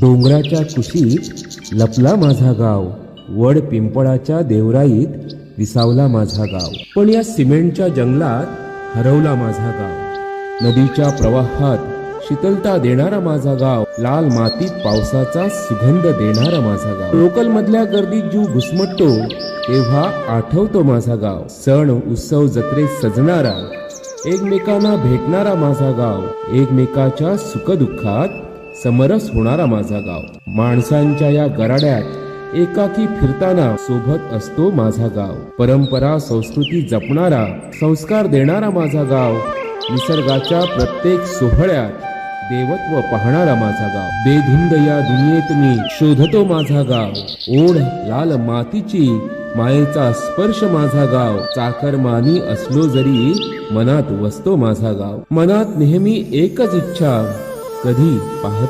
डोंगराच्या कुशीत लपला माझा गाव. वड पिंपळाच्या देवराईत विसावला माझा गाव. पण या सिमेंटच्या जंगलात हरवला माझा गाव. नदीच्या प्रवाहात शीतलता देणारा माझा गाव. लाल मातीत पावसाचा सुगंध देणारा माझा गाव. लोकल मधल्या गर्दीत जीव घुसमटतो तेव्हा आठवतो माझा गाव. सण उत्सव जत्रेत सजणारा एकमेकांना भेटणारा माझा गाव. एकमेकाच्या सुखदुःखात समरस होणारा माझा गाव. माणसांच्या या गराड्यात एकाकी फिरताना सोबत असतो माझा गाव. परंपरा संस्कृती जपणारा संस्कार देणारा माझा गाव. निसर्गाच्या प्रत्येक सोहळ्यात देवत्व पाहणारा माझा गाव. बेधुंद या दुनियेत मी शोधतो माझा गाव. ओढ लाल मातीची मायेचा स्पर्श माझा गाव. चाकरमानी असलो जरी मनात वसतो माझा गाव. मनात नेहमी एकच इच्छा कधी पाहतो.